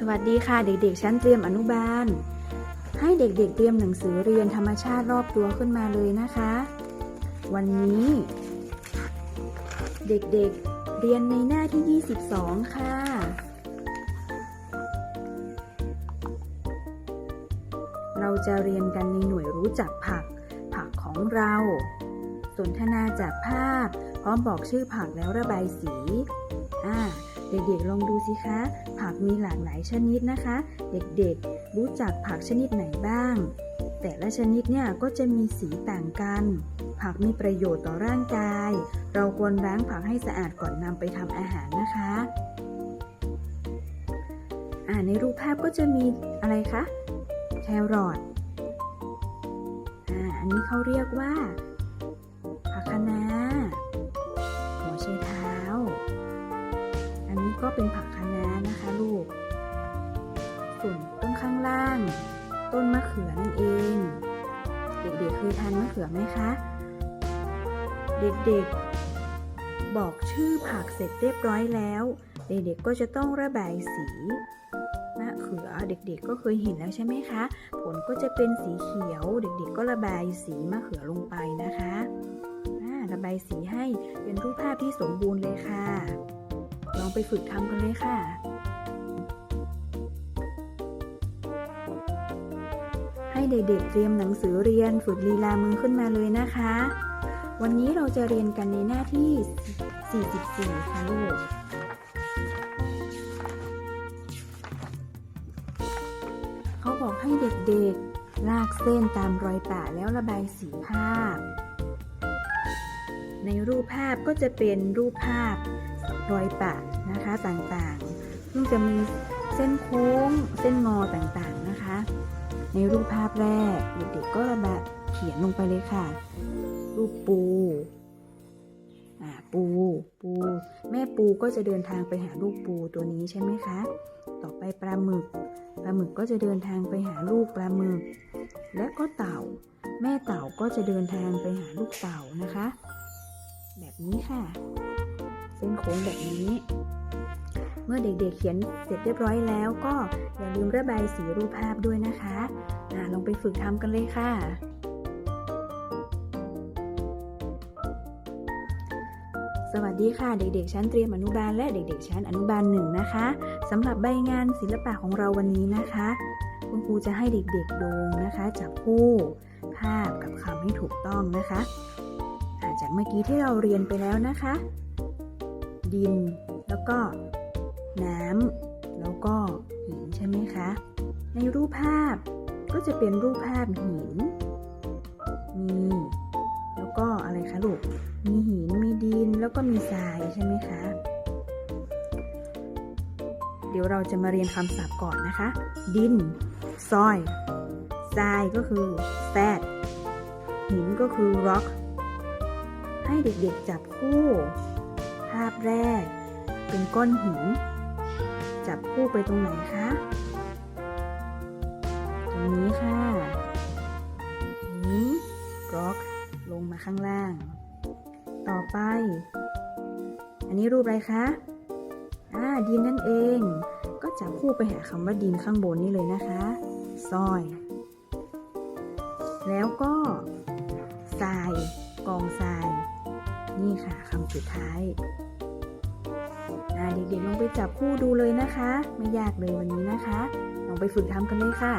สวัสดีค่ะเด็กๆ ชั้นเตรียมอนุบาล ให้เด็กๆ เตรียมหนังสือเรียนธรรมชาติรอบตัวขึ้นมาเลยนะคะ วันนี้ เด็กๆ เรียนในหน้าที่ 22 ค่ะ เราจะเรียนกันในหน่วยรู้จักผัก ผักของเรา สนทนาจากภาพ พร้อมบอกชื่อผักแล้วระบายสี อ่าเด็กๆลองดูสิคะ ผักมีหลากหลายชนิดนะคะ เด็กๆรู้จักผักชนิดไหนบ้าง แต่ละชนิดเนี่ยก็จะมีสีต่างกัน ผักมีประโยชน์ต่อร่างกาย เราควรล้างผักให้สะอาดก่อนนำไปทำอาหารนะคะอ่าในรูปภาพก็จะมีอะไรคะแครอทอ่าอันนี้เขาเรียกว่าผักคะน้า ก็เป็นผักคะน้านะคะลูก ส่วนต้นข้างล่าง ต้นมะเขือนั่นเอง เด็กๆเคยทานมะเขือไหมคะ เด็กๆ บอกชื่อผักเสร็จเรียบร้อยแล้ว เด็กๆก็จะต้องระบายสีมะเขือเด็กๆก็เคยเห็นแล้วใช่ไหมคะ ผลก็จะเป็นสีเขียว เด็กๆ ก็ระบายสีมะเขือลงไปนะคะอ่าระบายสีให้เป็นรูปภาพที่สมบูรณ์เลยค่ะ ลองไปฝึกทำกันเลยค่ะให้เด็กๆเตรียมหนังสือเรียนฝึกลีลามือขึ้นมาเลยนะคะ วันนี้เราจะเรียนกันในหน้าที่ 44 ค่ะลูก เขาบอกให้เด็กๆ ลากเส้นตามรอยป่าแล้วระบายสีภาพ ในรูปภาพก็จะเป็นรูปภาพรอยปะนะคะต่างๆ ซึ่งจะมีเส้นโค้งเส้นงอต่างๆนะคะ ในรูปภาพแรกเด็กๆก็ระบายเขียนลงไปเลยค่ะ รูปปูปู ปู แม่ปูก็จะเดินทางไปหาลูกปูตัวนี้ใช่ไหมคะ ต่อไปปลาหมึก ปลาหมึกก็จะเดินทางไปหาลูกปลาหมึก และก็เต่า แม่เต่าก็จะเดินทางไปหาลูกเต่านะคะ แบบนี้ค่ะ เส้นโค้งแบบนี้ เมื่อเด็กๆเขียนเสร็จเรียบร้อยแล้วก็อย่าลืมระบายสีรูปภาพด้วยนะคะอ่าลองไปฝึกทำกันเลยค่ะสวัสดีค่ะเด็กๆ ชั้นเตรียมอนุบาลและเด็กๆ ชั้นอนุบาลหนึ่งนะคะสำหรับใบงานศิลปะของเราวันนี้นะคะ คุณครูจะให้เด็กๆดูนะคะจับคู่ภาพกับคำให้ถูกต้องนะคะ จากเมื่อกี้ที่เราเรียนไปแล้วนะคะ ดิน แล้วก็ น้ำแล้วก็หินใช่ไหมคะ ในรูปภาพก็จะเป็นรูปภาพหิน มี แล้วก็อะไรคะลูก มีหิน มีดิน แล้วก็มีทรายใช่ไหมคะ เดี๋ยวเราจะมาเรียนคำศัพท์ก่อนนะคะ ดิน soil ทรายก็คือ sand หินก็คือ rock ให้เด็กๆจับคู่ ภาพแรก เป็นก้อนหิน จับคู่ไปตรงไหนคะ ตรงนี้ค่ะหิน rock ลงมาข้างล่าง ต่อไป อันนี้รูปอะไรคะอ่าดินนั่นเอง ก็จับคู่ไปหาคำว่าดินข้างบนนี่เลยนะคะซอย แล้วก็ทรายกองทราย นี่ค่ะคำสุดท้ายเด็กๆลองไปจับคู่ดูเลยนะคะ ไม่ยากเลยวันนี้นะคะ ลองไปฝึกทำกันเลยค่ะ